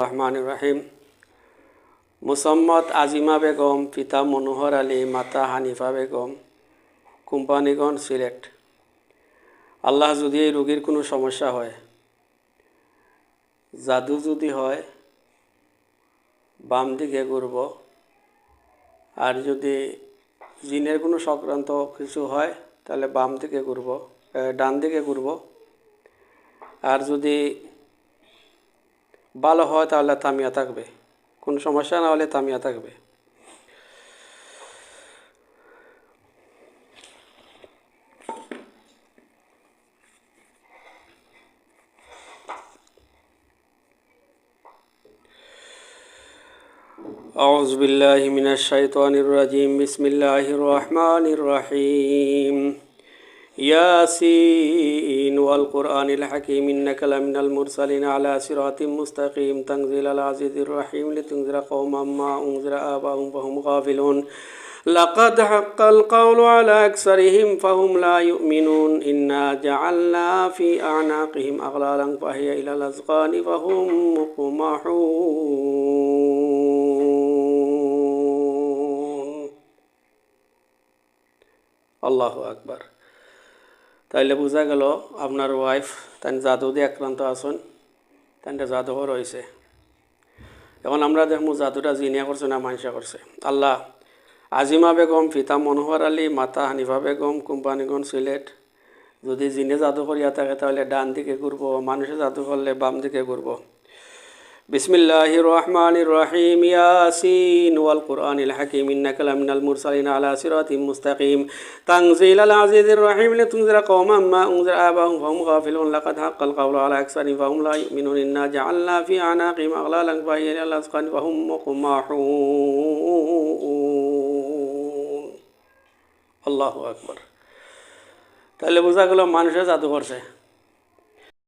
রহমান রাহিম মুসম্মদ আজিমা বেগম পিতা মনোহর আলী মাতা হানিফা বেগম কোম্পানিগঞ্জ সিলেট আল্লাহ যদি এই রোগীর কোনো সমস্যা হয়, জাদু যদি হয় বাম দিকে ঘুরব, আর যদি জিনের কোনো সংক্রান্ত কিছু হয়, তাহলে বাম দিকে ঘুরব ডান দিকে ঘুরব। আর যদি ভালো হয় তাহলে তামিয়া থাকবে কোনো সমস্যা না হলে তামিয়া থাকবে أعوذ بالله من الشيطان الرجيم بسم الله الرحمن الرحيم ياسين والقرآن الحكيم إنك لمن المرسلين على صراط مستقيم. تنزيل العزيز الرحيم لتنذر قوما ما أنذر آباهم فهم غافلون. لقد حق القول على أكثرهم فهم لا يؤمنون. إنا جعلنا في أعناقهم أغلالا فهي إلى الأزقان فهم مقمحون. الله أكبر. তাইলে বোঝা গেল আপনার ওয়াইফ তাই জাদু দিয়ে আক্রান্ত আসুন তাইটা জাদুও রয়েছে এখন আমরা দেখব জাদুটা জিনিয়া করছে না মানসা করছে। আল্লাহ, আজিমা বেগম ফিতা মনোহর আলী, মাতা হানিফা বেগম কোম্পানিগঞ্জ সিলেট, যদি জিনে জাদু করিয়া থাকে তাহলে ডান দিকে ঘুরবো, মানুষে জাদু করলে বাম দিকে ঘুরবো। বিসমিল্লাহ রহমান রহিম ইয়াসিন ওয়াল কুরআন الحكيم إنك لمن المرسلين على صراط مستقيم تنزيل العزيز الرحيم لتنذر قوما ما أنذر آباهم فهم غافلون لقد حق القول على أكثرهم فهم لا يؤمنون إنا جعلنا في أعناقهم أغلالا فهي إلى الأذقان فهم مقمحون الله أكبر তাহলে বোঝা গেল মানুষের জাদু করছে